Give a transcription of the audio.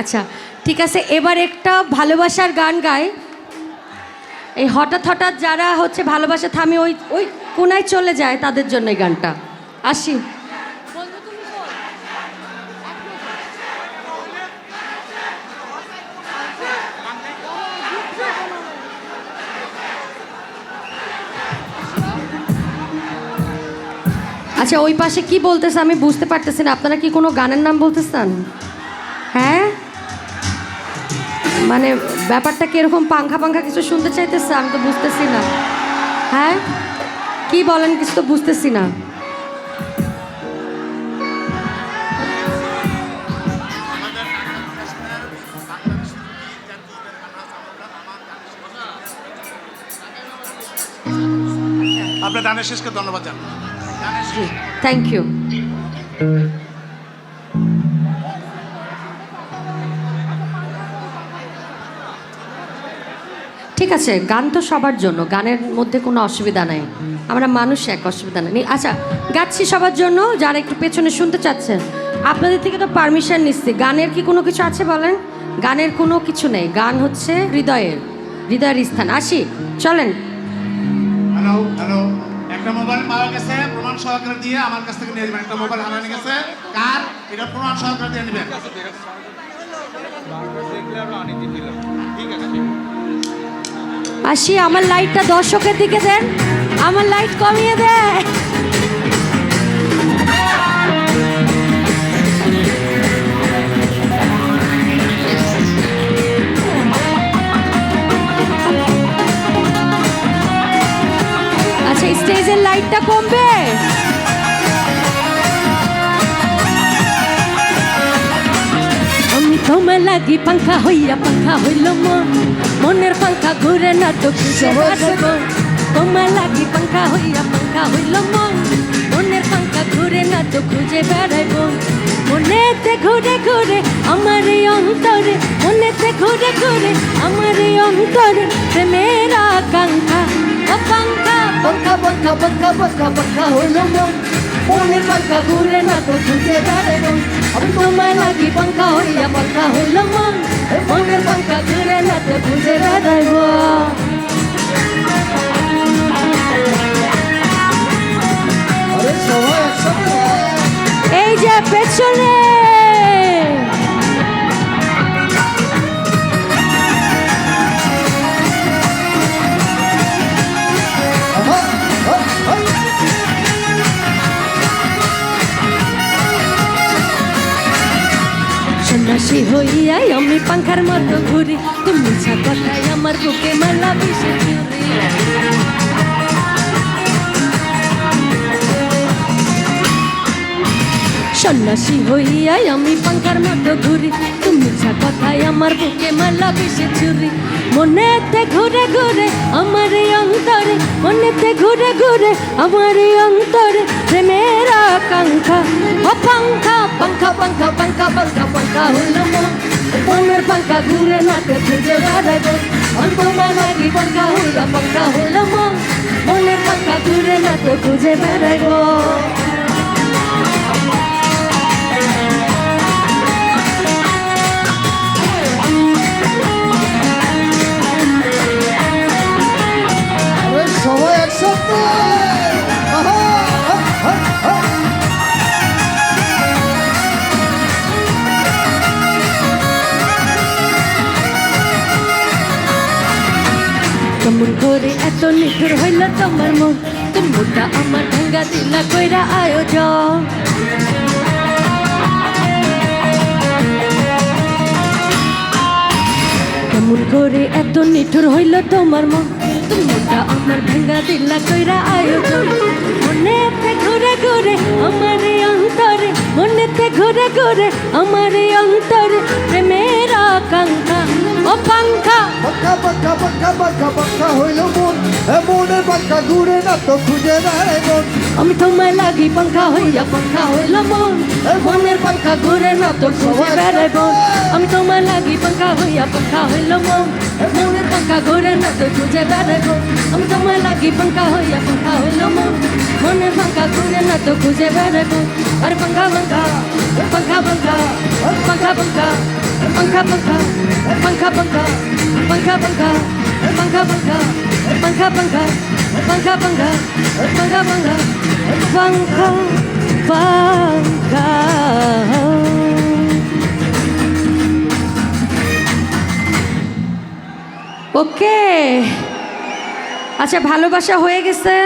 আচ্ছা ঠিক আছে, এবার একটা ভালোবাসার গান গায় এই হঠাৎ হঠাৎ যারা হচ্ছে ভালোবাসা থামে ওই ওই কোনায় চলে যায় তাদের জন্য এই গানটা। আসি। আচ্ছা ওই পাশে কি বলতেছে আমি বুঝতে পারতেছি না। আপনারা কি কোনো গানের নাম বলতেছেন? মানে ব্যাপারটা কীরকম পাংখা পাংখা কিছু শুনতে চাইতেছে? আমি তো বুঝতেছি না। হ্যাঁ? কি বলেন কিছু তো বুঝতেছি না। আপনার দানের শেষকে ধন্যবাদ জানান থ্যাংক ইউ ঠিক আছে, গান তো সবার জন্য, গানের মধ্যে কোনো অসুবিধা নাই। আমরা মানুষ এক, অসুবিধা নেই। আচ্ছা গাচ্ছি সবার জন্য, যারা একটু পেছনে শুনতে চাচ্ছেন। আপনাদের থেকে তো পারমিশন নিচ্ছি। গানের কি কোনো কিছু আছে বলেন? গানের কোনো কিছু নেই। গান হচ্ছে হৃদয়ের হৃদয়ের স্থান। আসি, চলেন। মোবাইল গেছে, প্রমাণ সহকারে দিয়ে আমার কাছ থেকে নিয়ে একটা মোবাইল হারানো গেছে। কার? এটা প্রমাণ সহকারে দিয়ে নেবেন। আসি আমার লাইটটা দর্শকের দিকে দেন। আমার লাইট কমিয়ে দেয় আচ্ছা স্টেজের লাইটটা কমবে? তোমার লাগি পাঙ্খা হইয়া পাঙ্খা হইল মন মনের পাঙ্খা ঘুরে না তো তোমার লাগি পাঙ্খা হইয়া পাঙ্খা হইল মন মনের পাঙ্খা ঘুরে না তো খুঁজে বেড়াবো মনেতে ঘুরে ঘুরে আমার অন্তরে মনেতে ঘুরে ঘুরে আমার অন্তরে প্রেমের আকাঙ্ক্ষা। ও পাঙ্খা পাঙ্খা পাঙ্খা পাঙ্খা পাঙ্খা পাঙ্খা হইল মন মনের পাঙ্খা ঘুরে না তো খুঁজে বেড়াবো আমি তোমার লাগি পাঙ্খা হইয়া পাঙ্খা হইল মন মনের পাঙ্খা ঘুরে না তো খুঁজে একসাথে। এই যে পেছনে। সন্ন্যাসী হইয়াই আমি পাঙ্খার মতো ঘুরি। তুমি মিছা আমার বুকে মালা বিষে সন্ন্যাসী হইয়াই আমি পাঙ্খার মতো ঘুরি। তুমি মিছা কথায় আমার বুকে মালা বিষে চুরি মনেতে ঘুরে ঘুরে আমার অন্তরে, মনেতে ঘুরে ঘুরে আমার অন্তরে প্রেমের আকাঙ্ক্ষা। ও পাঙ্খা পাঙ্খা পাঙ্খা পাঙ্খা পাঙ্খা পাঙ্খা মন। মনের পাঙ্খা ঘুরে নাকে খুঁজে বেড়াবো অন্তমা লাগি পাঙ্খা হইল পাঙ্খা মন। মনের পাঙ্খা ঘুরে নাকে খুঁজে বেড়াবো কেমন করে এত নিঠুর হইল তোমার মন। তুমি মোটা আমার ভাঙ্গা দিলা কইরা আয়োজন। কেমন করে এত নিঠুর হইল তোমার মন। তুমি মোটা আমার ভাঙ্গা দিলা কইরা আয়োজন। মনেতে ঘুরে ঘুরে আমার অন্তরে, মনেতে ঘুরে ঘুরে আমার অন্তরে, প্রেমের আকাঙ্ক্ষা। পাঙ্খা। পাক্কা পাক্কা পাক্কা পাক্কা পাক্কা হইল মন। মনের পাক্কা ঘুরে না তো খুঁজে বেড়াই মন। আমি তোমায় লাগি পাঙ্খা হইয়া পাঙ্খা হইল মন। মনের পাঙ্খা ঘুরে না তো খুঁজে বেড়াইব আমি তোমার লাগি পাঙ্খা হইয়া পাঙ্খা হইল মন। মনের পাঙ্খা ঘুরে না তো খুঁজে বেড়াবো আমি তোমার লাগি পাঙ্খা হইয়া পাঙ্খা হইল মন। গুণ না তো খুঁজে বেড়াবো আর পাঙ্খা পাঙ্খা ওর পাঙ্খা পাঙ্খা ওর পাঙ্খা পাঙ্খা ওর পাঙ্খা পাঙ্খা ওর পাঙ্খা পাঙ্খা পাঙ্খা পাঙ্খা ওর পাঙ্খা পাঙ্খা ওর পাঙ্খা পাঙ্খা ওর পাঙ্খা পাঙ্খা পাঙ্খা পাঙ্খা পাঙ্খা পাঙ্খা ওকে আচ্ছা ভালোবাসা হয়ে গেছে